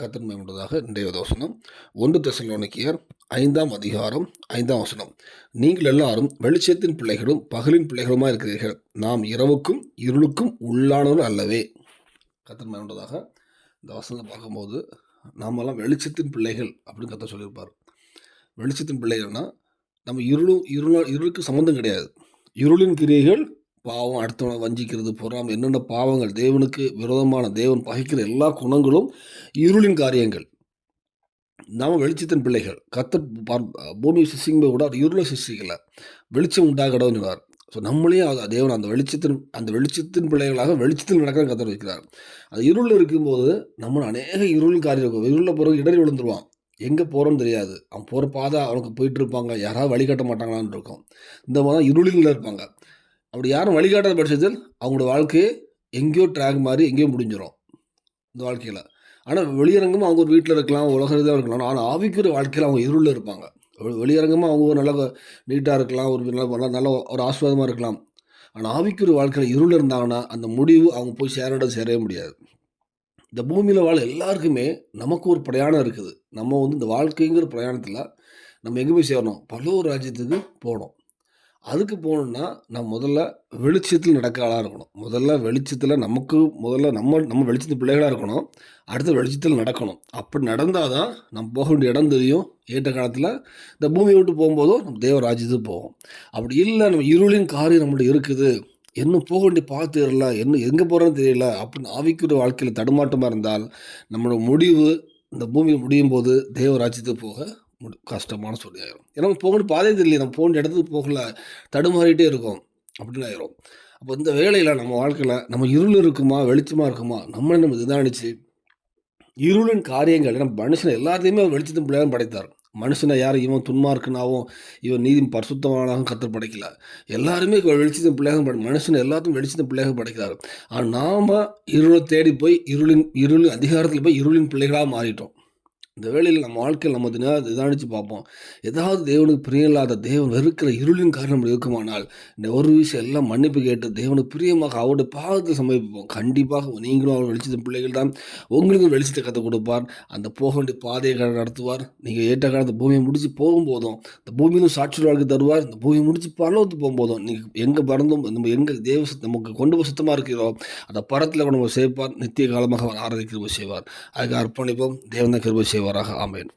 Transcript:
கத்தன் இன்றைய வசனம். ஒன்று தசலோனிக்கியர் ஐந்தாம் அதிகாரம் ஐந்தாம் வசனம். நீங்கள் எல்லாரும் வெளிச்சத்தின் பிள்ளைகளும் பகலின் பிள்ளைகளுமா இருக்கிறீர்கள். நாம் இரவுக்கும் இருளுக்கும் உள்ளானவர்கள் அல்லவே. கத்தன் இந்த வசனத்தை பார்க்கும்போது நாமெல்லாம் வெளிச்சத்தின் பிள்ளைகள் அப்படின்னு கத்த சொல்லியிருப்பார். வெளிச்சத்தின் பிள்ளைகள்னா நம்ம இருளும் இருள இருளுக்கு சம்மந்தம் கிடையாது. இருளின் கிரியைகள் பாவம் அடுத்தவனை வஞ்சிக்கிறது பொறாமை என்னென்ன பாவங்கள்? தேவனுக்கு விரோதமான தேவன் பகைக்கிற எல்லா குணங்களும் இருளின் காரியங்கள். நாம் வெளிச்சத்தின் பிள்ளைகள். கத்த பார்- பூமி கூட அவர் இருளை சிசிக்கல வெளிச்சம் உண்டாகடவும் ஸோ நம்மளே அது தேவன் அந்த வெளிச்சத்தின் அந்த வெளிச்சத்தின் பிள்ளைகளாக வெளிச்சத்தில் நடக்கிற கத்தர் வைக்கிறார் அது இருள் இருக்கும்போது நம்ம அநேக இருள் காரியம் இருக்கும். இருளில் பிறகு இடறி விழுந்துருவான். எங்கே போகிறோன்னு தெரியாது. அவன் போகிற பாதை அவனுக்கு போயிட்டு இருப்பாங்க. யாராவது வழிகாட்ட மாட்டாங்களான்னு இருக்கும். இந்த மாதிரி இருளில் இருப்பாங்க. அப்படி யாரும் வழிகாட்டாத பட்சத்தில் அவங்களோட வாழ்க்கையே எங்கேயோ ட்ராக் மாதிரி எங்கேயோ முடிஞ்சிடும் இந்த வாழ்க்கையில். ஆனால் வெளியரங்கமாக அவங்க ஒரு வீட்டில் இருக்கலாம் உலக இதாக இருக்கலாம். ஆனால் ஆவிக்குரிய வாழ்க்கையில் அவங்க இருளில் இருப்பாங்க. வெளியரங்கமாக அவங்க ஒரு நல்ல நீட்டாக இருக்கலாம் ஒரு நல்ல நல்ல- நல்ல ஒரு ஆஸ்வாதமாக இருக்கலாம். ஆனால் ஆவிக்குரிய வாழ்க்கையில் இருள் இருந்தாங்கன்னா அந்த முடிவு அவங்க போய் சேரோட சேரவே முடியாது. இந்த பூமியில் வாழ எல்லாருக்குமே நமக்கு ஒரு பிரயாணம் இருக்குது. நம்ம வந்து இந்த வாழ்க்கைங்கிற பிரயாணத்தில் நம்ம எங்கே போய் சேரணும் ஒரு ராஜ்யத்துக்கு போகணும். அதுக்கு போகணுன்னா நான் முதல்ல வெளிச்சத்தில் நடக்க ஆளாக இருக்கணும். முதல்ல வெளிச்சத்தில் நமக்கு முதல்ல நம்ம நம்ம வெளிச்சத்து பிள்ளைகளாக இருக்கணும். அடுத்து வெளிச்சத்தில் நடக்கணும். அப்படி நடந்தால் தான் நம்ம போக வேண்டிய இடம் தெரியும். ஏற்ற காலத்தில் இந்த பூமியை விட்டு போகும்போதும் நம்ம தேவ போவோம். அப்படி இல்லை நம்ம இருளின் காரியம் நம்மள்ட்ட இருக்குது. இன்னும் போக வேண்டிய பார்த்து தெரியல. என்ன எங்கே போகிறோன்னு தெரியல. அப்படின்னு ஆவிக்குரிய வாழ்க்கையில் தடுமாட்டமாக இருந்தால் நம்மளோட முடிவு இந்த பூமி முடியும் போது தேவராஜ்யத்துக்கு போக கஷ்டமான சொல்லி ஆயிரும். ஏன்னா நம்ம போகணும் பாதையே தெரியல. நம்ம போக இடத்துக்கு போகல. தடுமாறிட்டே இருக்கும். அப்படின்னு ஆயிரும். அப்போ இந்த வேலையில் நம்ம வாழ்க்கையில் நம்ம இருள் இருக்குமா? வெளிச்சமாக இருக்குமா? நம்மளை நம்ம இதுதானிச்சு இருளின் காரியங்கள் நம்ம மனுஷனை எல்லாத்தையுமே அவர் வெளிச்சத்தின் பிள்ளையாக படைத்தார். மனுஷனை யார்? இவன் துன்மார்க்கனாவும் இவன் நீதி பரிசுத்தமானாகவும் கத்தர் படைக்கல. எல்லாருமே வெளிச்சத்தின் பிள்ளையாக படை மனுஷன் எல்லாத்தையும் வெளிச்சத்தின் பிள்ளையாக படைக்கிறார். ஆனால் நாம் இருளை தேடி போய் இருளின் இருளின் அதிகாரத்தில் போய் இருளின் பிள்ளைகளாக மாறிட்டோம். இந்த வேளையில் நம்ம வாழ்க்கையில் நம்ம தினம் நிதானித்து பார்ப்போம். ஏதாவது தேவனுக்கு பிரியமில்லாத தேவன் வெறுக்கிற இருளின் காரணம் நம்ம இருக்குமானால் இந்த ஒரு விஷயம் எல்லாம் மன்னிப்பு கேட்டு தேவனுக்கு பிரியமாக அவருடைய பாகத்தை சமர்ப்பிப்போம். கண்டிப்பாக நீங்களும் அவர் வெளிச்சத்தின் பிள்ளைகள் தான். உங்களுக்கும் வெளிச்சத்தை கற்றுக் கொடுப்பார். அந்த போக வேண்டிய பாதையை க- நடத்துவார். நீங்கள் ஏற்ற காலத்து பூமியை முடித்து போகும்போதும் இந்த பூமியிலும் சாட்சி வாழ்க்கை தருவார். இந்த பூமியை முடித்து பரலோகத்துக்கு போகும்போதும் நீங்கள் எங்கே பறந்தும் நம்ம எங்கே தேவ நமக்கு கொண்டு போய் சுத்தமாக இருக்கிறோம் அந்த பரத்தில் நம்ம சேர்ப்பார் நித்திய காலமாக அவர் ஆராதிக்கிற செய்வார். அதுக்கு அர்ப்பணிப்போம். தேவன் தான் கிருபை செய்வாராக ஆமேன்.